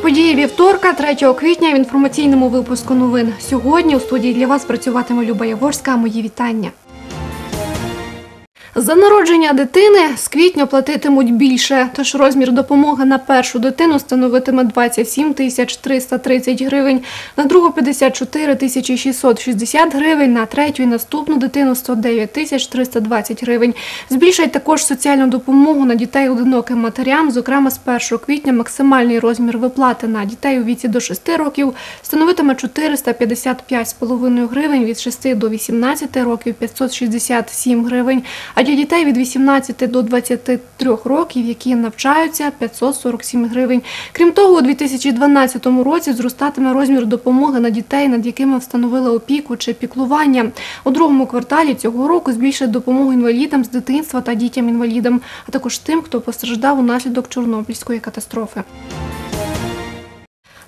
події вівторка, 3 квітня в інформаційному випуску новин. Сьогодні у студії для вас працюватиме Люба Яворська. Мої вітання. За народження дитини з квітня платитимуть більше, тож розмір допомоги на першу дитину становитиме 27 тисяч 330 гривень, на другу 54 тисячі 660 гривень, на третю і наступну дитину 109 тисяч 320 гривень. Збільшать також соціальну допомогу на дітей одиноким матерям. Зокрема, з 1 квітня максимальний розмір виплати на дітей у віці до 6 років становитиме 455,5 гривень, від 6 до 18 років 567 гривень, а для дітей від 18 до 23 років, які навчаються, 547 гривень. Крім того, у 2012 році зростатиме розмір допомоги на дітей, над якими встановили опіку чи піклування. У другому кварталі цього року збільшать допомогу інвалідам з дитинства та дітям-інвалідам, а також тим, хто постраждав унаслідок Чорнобильської катастрофи.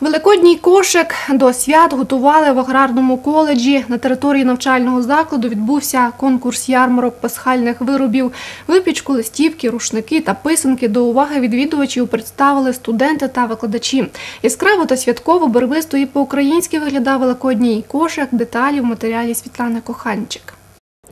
Великодній кошик до свят готували в аграрному коледжі. На території навчального закладу відбувся конкурс ярмарок пасхальних виробів. Випічку, листівки, рушники та писанки до уваги відвідувачів представили студенти та викладачі. Яскраво та святково, барвисто і по-українськи виглядав великодній кошик. Деталі в матеріалі Світлани Коханчик.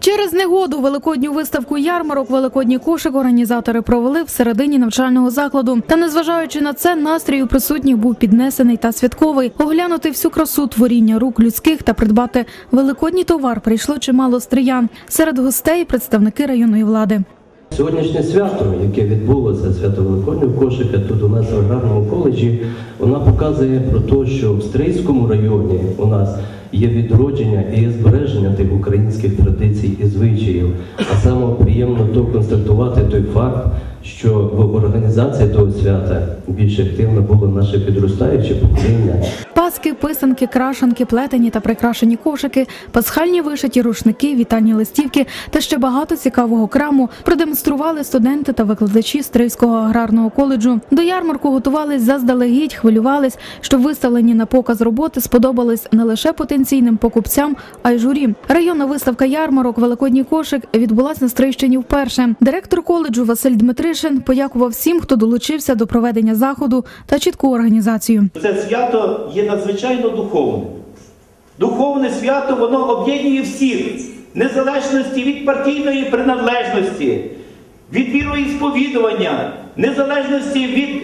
Через негоду великодню виставку ярмарок Великодній кошик організатори провели в середині навчального закладу. Та незважаючи на це, настрій у присутніх був піднесений та святковий. Оглянути всю красу творіння рук людських та придбати великодній товар прийшло чимало стриян. Серед гостей представники районної влади. Сьогоднішнє свято, яке відбулося, свято Великоднього кошика тут у нас в аграрному коледжі, вона показує про те, що в Стрийському районі у нас є відродження і збереження тих українських традицій саме приємно то констатувати той факт, що в організації того свята більш активно було наше підростаюче покоління. Паски, писанки, крашанки, плетені та прикрашені кошики, пасхальні вишиті рушники, вітальні листівки та ще багато цікавого краму продемонстрували студенти та викладачі Стрийського аграрного коледжу. До ярмарку готувались заздалегідь, хвилювались, щоб виставлені на показ роботи сподобались не лише потенційним покупцям, а й журі. Районна виставка ярмарок Великодній кошик відбулась на Стрийщині вперше. Директор коледжу Василь Дмитришин подякував всім, хто долучився до проведення заходу та чітку організацію. Це свято є надзвичайно духовним. Духовне свято воно об'єднує всіх, незалежності від партійної приналежності, від віроісповідування, незалежності від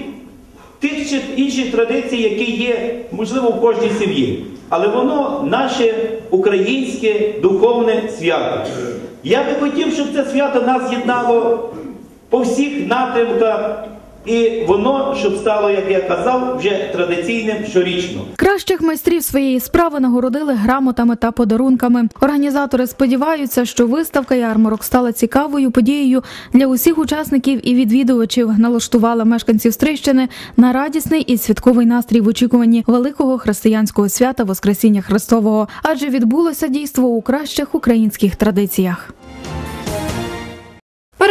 тих чи інших традицій, які є, можливо, в кожній сім'ї. Але воно наше українське духовне свято. Я би хотів, щоб це свято нас єднало по всіх напрямках. І воно, щоб стало, як я казав, вже традиційним щорічно. Кращих майстрів своєї справи нагородили грамотами та подарунками. Організатори сподіваються, що виставка ярмарок стала цікавою подією для усіх учасників і відвідувачів. Налаштувала мешканців Стрищини на радісний і святковий настрій в очікуванні великого християнського свята Воскресіння Христового, адже відбулося дійство у кращих українських традиціях.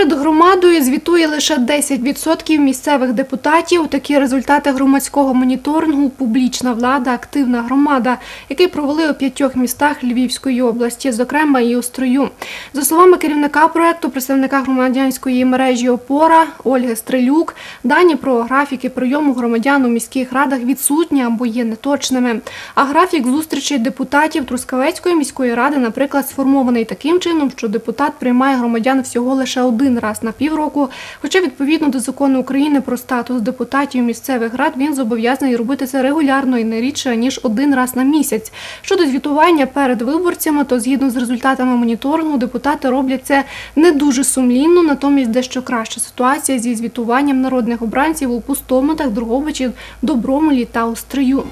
Перед громадою звітує лише 10% місцевих депутатів. Такі результати громадського моніторингу Публічна влада, активна громада, який провели у п'ятьох містах Львівської області, зокрема і у Строю. За словами керівника проекту, представника громадянської мережі Опора Ольги Стрелюк, дані про графіки прийому громадян у міських радах відсутні або є неточними. А графік зустрічей депутатів Трускавецької міської ради, наприклад, сформований таким чином, що депутат приймає громадян всього лише один раз на півроку. Хоча відповідно до закону України про статус депутатів місцевих рад він зобов'язаний робити це регулярно і не рідше ніж один раз на місяць. Щодо звітування перед виборцями, то згідно з результатами моніторингу, депутати роблять це не дуже сумлінно, натомість дещо краща ситуація зі звітуванням народних обранців у Пустоматах, Дрогобичі, Добромолі та Острию.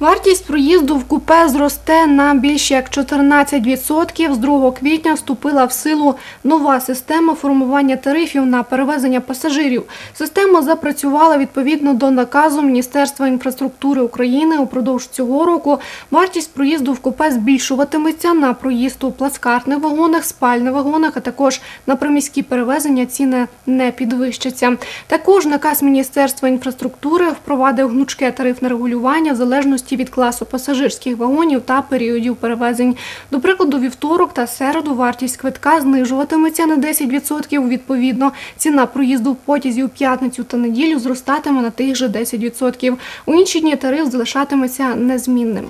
Вартість проїзду в купе зросте на більше як 14%. З 2 квітня вступила в силу нова система формування тарифів на перевезення пасажирів. Система запрацювала відповідно до наказу Міністерства інфраструктури України. Упродовж цього року вартість проїзду в купе збільшуватиметься на проїзд у плацкартних вагонах, спальних вагонах, а також на приміські перевезення ціни не підвищаться. Також наказ Міністерства інфраструктури впровадив гнучке тарифне регулювання в залежності залежності від класу пасажирських вагонів та періодів перевезень. До прикладу, вівторок та середу вартість квитка знижуватиметься на 10%. Відповідно, ціна проїзду в потязі у п'ятницю та неділю зростатиме на тих же 10%. У інші дні тариф залишатиметься незмінним.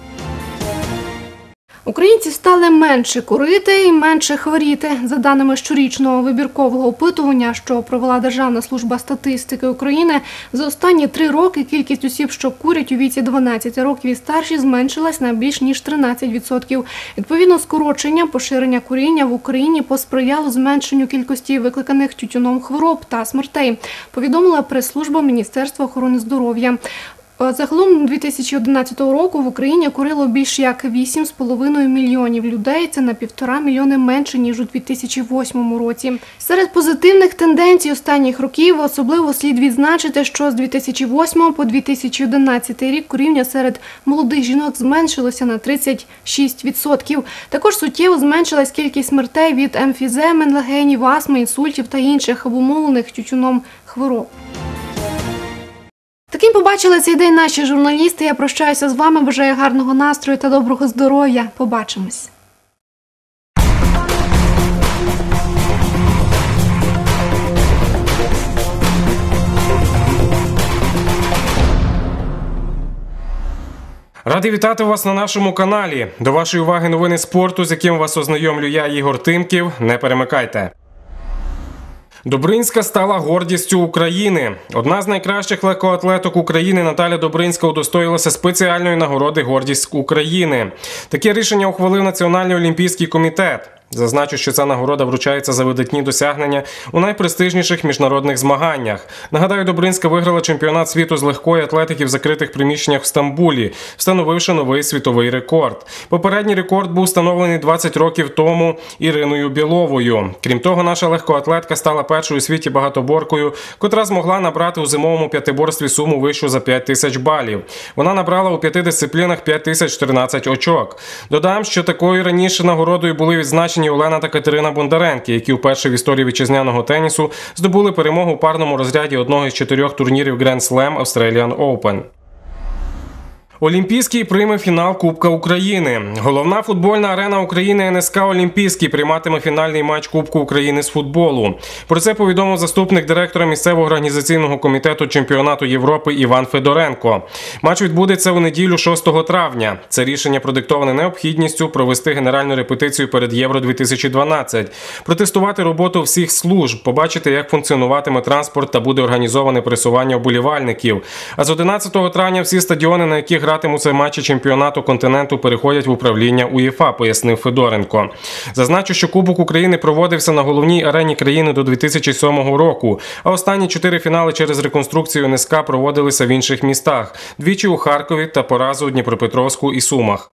Українці стали менше курити і менше хворіти. За даними щорічного вибіркового опитування, що провела Державна служба статистики України, за останні три роки кількість осіб, що курять у віці 12 років і старші, зменшилась на більш ніж 13%. Відповідно, скорочення поширення куріння в Україні посприяло зменшенню кількості викликаних тютюном хвороб та смертей. Повідомила прес-служба Міністерства охорони здоров'я. Е, Загалом 2011 року в Україні курило більш як 8,5 мільйонів людей. Це на півтора мільйони менше ніж у 2008 році. Серед позитивних тенденцій останніх років особливо слід відзначити, що з 2008 по 2011 рік куріння серед молодих жінок зменшилося на 36%. Також суттєво зменшилась кількість смертей від емфіземи, легенів, астми, інсультів та інших обумовлених тютюном хвороб. Таким побачили цей день наші журналісти. Я прощаюся з вами. Бажаю гарного настрою та доброго здоров'я. Побачимось. Радий вітати вас на нашому каналі. До вашої уваги новини спорту, з яким вас ознайомлю я, Ігор Тимків. Не перемикайте. Добринська стала гордістю України. Одна з найкращих легкоатлеток України Наталя Добринська удостоїлася спеціальної нагороди Гордість України. Таке рішення ухвалив Національний олімпійський комітет. Зазначу, що ця нагорода вручається за видатні досягнення у найпрестижніших міжнародних змаганнях. Нагадаю, Добринська виграла чемпіонат світу з легкої атлетики в закритих приміщеннях в Стамбулі, встановивши новий світовий рекорд. Попередній рекорд був встановлений 20 років тому Іриною Біловою. Крім того, наша легкоатлетка стала першою у світі багатоборкою, котра змогла набрати у зимовому п'ятиборстві суму вищу за 5 тисяч балів. Вона набрала у п'яти дисциплінах 5014 очок. Додам, що такою раніше нагородою були відзначені Олена та Катерина Бондаренки, які вперше в історії вітчизняного тенісу здобули перемогу у парному розряді одного із чотирьох турнірів Grand Slam Australian Open. Олімпійський прийме фінал Кубка України. Головна футбольна арена України НСК Олімпійський прийматиме фінальний матч Кубку України з футболу. Про це повідомив заступник директора місцевого організаційного комітету чемпіонату Європи Іван Федоренко. Матч відбудеться у неділю 6 травня. Це рішення продиктоване необхідністю провести генеральну репетицію перед Євро 2012 протестувати роботу всіх служб, побачити, як функціонуватиме транспорт та буде організоване пересування оболівальників. А з 11 травня всі стадіони, на яких гратимуться матчі чемпіонату континенту, переходять в управління УЄФА, пояснив Федоренко. Зазначу, що Кубок України проводився на головній арені країни до 2007 року. А останні чотири фінали через реконструкцію НСК проводилися в інших містах: двічі у Харкові та поразу у Дніпропетровську і Сумах.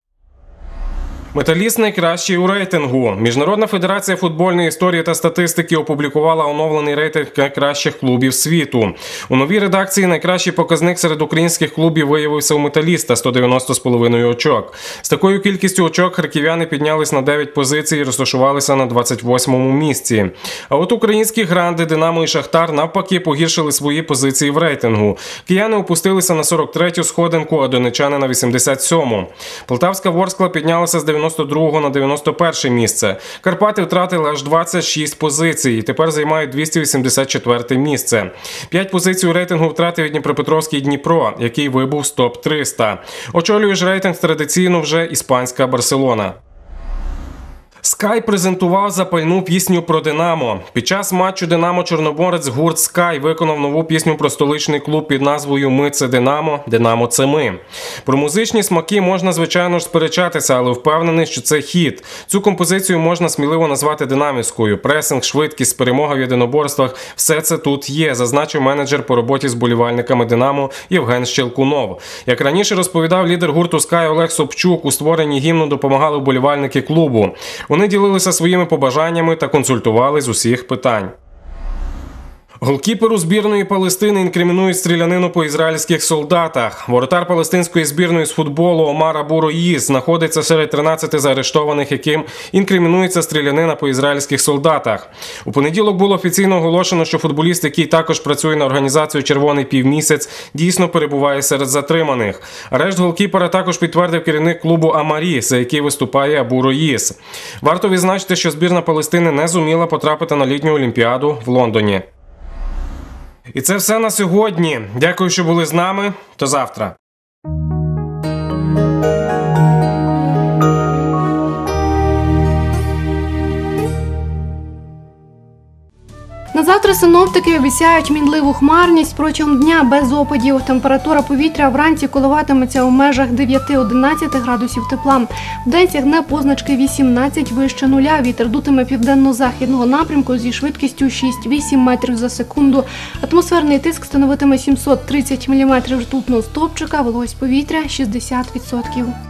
Металіст найкращий у рейтингу. Міжнародна федерація футбольної історії та статистики опублікувала оновлений рейтинг найкращих клубів світу. У новій редакції найкращий показник серед українських клубів виявився у металіста 190,5 очок. З такою кількістю очок харків'яни піднялись на 9 позицій і розташувалися на 28-му місці. А от українські гранди Динамо і Шахтар навпаки погіршили свої позиції в рейтингу. Кияни опустилися на 43-ю сходинку, а донечани на 87-му. Полтавська Ворскла піднялася з 92 на 91 місце. Карпати втратили аж 26 позицій. і Тепер займають 284 місце. П'ять позицій у рейтингу втратив Дніпропетровський Дніпро, який вибув з топ 300. Очолює ж рейтинг традиційно вже іспанська Барселона. Скай презентував запальну пісню про Динамо. Під час матчу Динамо Чорноборець гурт Скай виконав нову пісню про столичний клуб під назвою Ми це Динамо, Динамо це ми. Про музичні смаки можна звичайно ж сперечатися, але впевнений, що це хіт. Цю композицію можна сміливо назвати динамівською. Пресинг, швидкість, перемога в єдиноборствах все це тут є, зазначив менеджер по роботі з болівальниками Динамо Євген Щелкунов. Як раніше розповідав лідер гурту Скай Олег Собчук, у створенні гімну допомагали вболівальники клубу. Вони ділилися своїми побажаннями та консультували з усіх питань. Голкіперу збірної Палестини інкримінують стрілянину по ізраїльських солдатах. Воротар палестинської збірної з футболу Омар Абу Роїз знаходиться серед 13 заарештованих, яким інкримінується стрілянина по ізраїльських солдатах. У понеділок було офіційно оголошено, що футболіст, який також працює на організацію Червоний півмісяць, дійсно перебуває серед затриманих. Арешт голкіпера також підтвердив керівник клубу Амарі, за який виступає Абу Роїз. Варто відзначити, що збірна Палестини не зуміла потрапити на літню олімпіаду в Лондоні. І це все на сьогодні. Дякую, що були з нами. До завтра. На завтра синоптики обіцяють мінливу хмарність протягом дня без опадів. Температура повітря вранці коливатиметься у межах 9-11 градусів тепла. Вдень сягне позначки 18 вище нуля. Вітер дутиме південно-західного напрямку зі швидкістю 6-8 метрів за секунду. Атмосферний тиск становитиме 730 мм ртутного стовпчика, вологість повітря 60%.